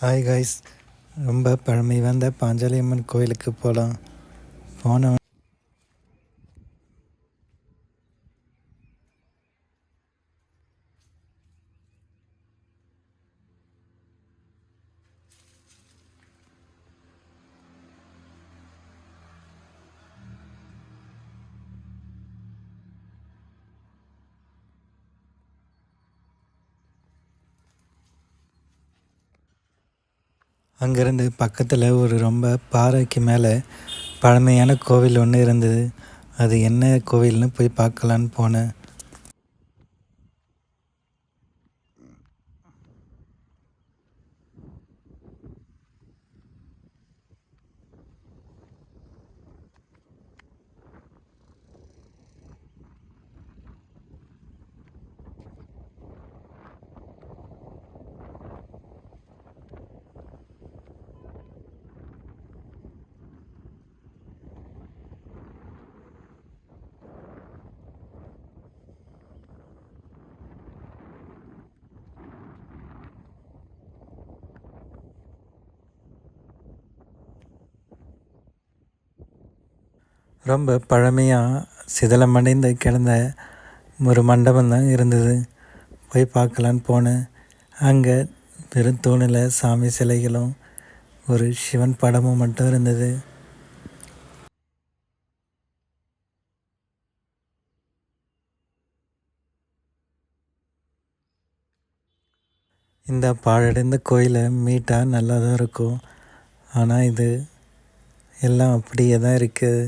Hi guys ரொம்ப பழமை வந்த பாஞ்சாலி அம்மன் கோயிலுக்கு போகலாம் போன அங்கேருந்து பக்கத்தில் ஒரு ரொம்ப பாறைக்கு மேலே பழமையான கோவில் ஒன்று இருந்தது. அது என்ன கோவில்னு போய் பார்க்கலான்னு போனேன். ரொம்ப பழமையாக சிதலமடைந்து கிடந்த ஒரு மண்டபம் தான் இருந்தது. போய் பார்க்கலான்னு போனேன். அங்கே வெறும் தூணில் சாமி சிலைகளும் ஒரு சிவன் படமும் மட்டும் இருந்தது. இந்த பாழடைந்த கோயிலை மீட்டால் நல்லா தான் இருக்கும். ஆனால் இது எல்லாம் அப்படியே தான் இருக்குது